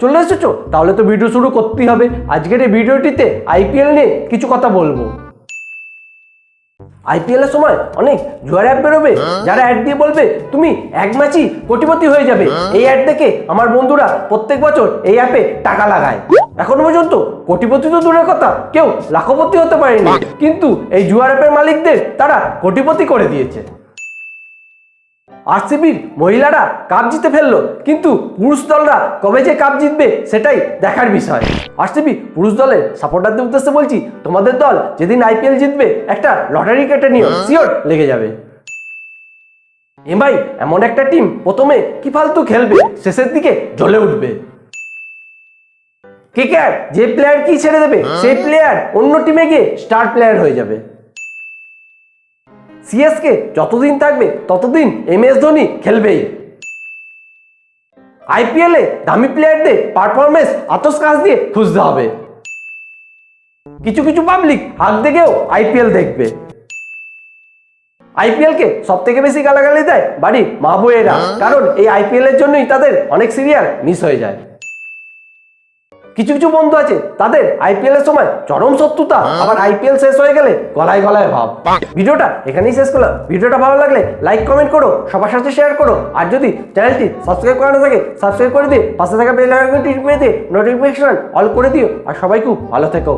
চলে এসেছ? তাহলে তো ভিডিও শুরু করতেই হবে। আজকের এই ভিডিওটিতে আইপিএল নিয়ে কিছু কথা বলব। আইপিএল এর সময় অনেক জুয়ার অ্যাপ বেরোবে। যারা অ্যাড দিয়ে বলবে, তুমি এক ম্যাচই কোটিপতি হয়ে যাবে। এই অ্যাড দেখে আমার বন্ধুরা প্রত্যেক বছর এই অ্যাপে টাকা লাগায়। এখনও পর্যন্ত কোটিপতি তো দূরের কথা, কেউ লাখপতি হতে পারেনি। কিন্তু এই জুয়ার অ্যাপের মালিকদের তারা কোটিপতি করে দিয়েছে। আরসিবির মহিলারা কাপ জিতে ফেলল কিন্তু পুরুষ দলরা কবে যে কাপ জিতবে সেটাই দেখার বিষয়। আরসিবি পুরুষ দলের সাপোর্টারদের উদ্দেশ্যে বলছি তোমাদের দল যেদিন আইপিএল জিতবে একটা লটারি কেটে নিয়ে সিওর লেগে যাবে। এমআই এমন একটা টিম প্রথমে কি ফালতু খেলবে শেষের দিকে জ্বলে উঠবে। ক্রিকেট যে প্লেয়ার কি ছেড়ে দেবে সেই প্লেয়ার অন্য টিমে গিয়ে স্টার প্লেয়ার হয়ে যাবে। সিএসকে যতদিন থাকবে ততদিন এম এস ধোনি খেলবেই। আইপিএলে দামি প্লেয়ারদের পারফরমেন্স আতস কাজ দিয়ে খুঁজতে হবে। কিছু কিছু পাবলিক হাত দেখেও আইপিএল দেখবে। আইপিএল কে সব থেকে বেশি গালাগালি দেয় বাড়ির মা বউয়েরা কারণ এই আইপিএল এর জন্যই তাদের অনেক সিরিয়াল মিস হয়ে যায়। কিছু কিছু বন্ধু আছে, তাদের আইপিএল এর সময় চরম শত্রুতা, আবার আইপিএল শেষ হয়ে গেলে গলায় গলায় ভাব। ভিডিওটা এখানেই শেষ করলাম। ভিডিওটা ভালো লাগলে লাইক কমেন্ট করো, সবার সাথে শেয়ার করো। আর যদি চ্যানেলটি সাবস্ক্রাইব করা না থাকে সাবস্ক্রাইব করে দিয়ে পাশে থাকা বেল আইকনটি টিপে দিয়ে নোটিফিকেশন অল করে দিও। আর সবাই খুব ভালো থেকো।